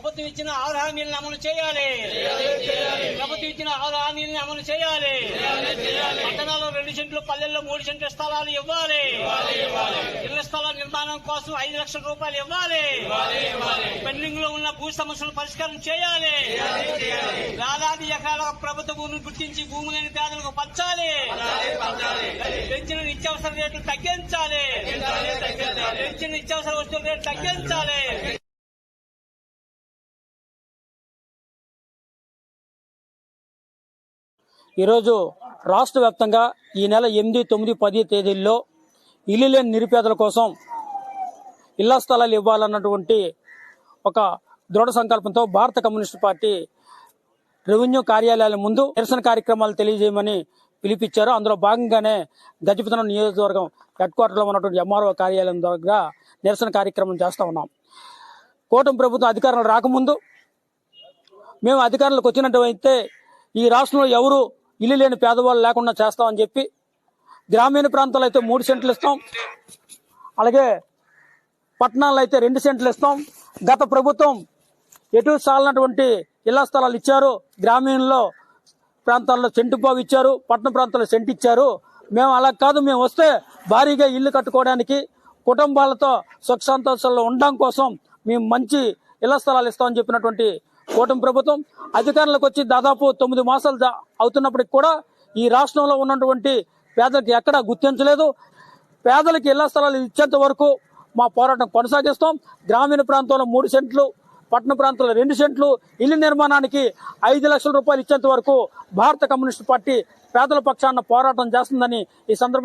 ప్రభుత్వం ఇచ్చిన ఆరు హామీలను అమలు చేయాలి. ప్రభుత్వం ఇచ్చిన ఆరు హామీలను అమలు చేయాలి. పట్టణాల్లో రెండు సెంట్లు పల్లెల్లో మూడు సెంట్ల స్థలాలు ఇవ్వాలి. ఇళ్ళ స్థలాల నిర్మాణం కోసం ఐదు లక్షల రూపాయలు ఇవ్వాలి. పెండింగ్లో ఉన్న భూ సమస్యలు పరిష్కారం చేయాలి. వేలాది ఎకరాల ప్రభుత్వ భూమిని గుర్తించి భూమి లేని పేదలకు పంచాలి. పెంచిన నిత్యావసర రేట్లు తగ్గించాలి. పెంచిన నిత్యావసర వస్తువుల రేట్లు తగ్గించాలి. ఈరోజు రాష్ట్ర వ్యాప్తంగా ఈ నెల ఎనిమిది తొమ్మిది పది తేదీల్లో ఇల్లు లేని నిరుపేదల కోసం ఇళ్ళ స్థలాలు ఇవ్వాలన్నటువంటి ఒక దృఢ సంకల్పంతో భారత కమ్యూనిస్ట్ పార్టీ రెవెన్యూ కార్యాలయాల ముందు నిరసన కార్యక్రమాలు తెలియజేయమని పిలిపించారు అందులో భాగంగానే గజపతనం నియోజకవర్గం హెడ్ క్వార్టర్లో ఉన్నటువంటి ఎంఆర్ఓ కార్యాలయం దగ్గర నిరసన కార్యక్రమం చేస్తూ ఉన్నాం. కూటమి ప్రభుత్వం అధికారంలో రాకముందు మేము అధికారంలోకి వచ్చినట్టయితే ఈ రాష్ట్రంలో ఎవరు ఇల్లు లేని పేదవాళ్ళు లేకుండా చేస్తామని చెప్పి గ్రామీణ ప్రాంతాలు అయితే మూడు సెంట్లు ఇస్తాం. అలాగే పట్టణాల్లో అయితే రెండు సెంట్లు ఇస్తాం. గత ప్రభుత్వం ఎటు సాలినటువంటి ఇళ్ళ స్థలాలు ఇచ్చారు. గ్రామీణంలో ప్రాంతాల్లో సెంటు బాగు ఇచ్చారు. పట్టణ ప్రాంతాల్లో సెంటు ఇచ్చారు. మేము అలా కాదు మేము వస్తే భారీగా ఇల్లు కట్టుకోవడానికి కుటుంబాలతో సుఖ సంతోషాల్లో ఉండడం కోసం మేము మంచి ఇళ్ళ స్థలాలు ఇస్తామని చెప్పినటువంటి కూటమి ప్రభుత్వం అధికారంలోకి వచ్చి దాదాపు తొమ్మిది మాసాలు దా- అవుతున్నప్పటికి కూడా ఈ రాష్ట్రంలో ఉన్నటువంటి పేదలకు ఎక్కడా గుర్తించలేదు. పేదలకు ఇళ్ళ స్థలాలు ఇచ్చేంత వరకు మా పోరాటం కొనసాగిస్తాం. గ్రామీణ ప్రాంతంలో మూడు సెంట్లు పట్టణ ప్రాంతంలో రెండు సెంట్లు ఇల్లు నిర్మాణానికి ఐదు లక్షల రూపాయలు ఇచ్చేంత వరకు భారత కమ్యూనిస్ట్ పార్టీ పేదల పక్షాన పోరాటం చేస్తుందని ఈ సందర్భంగా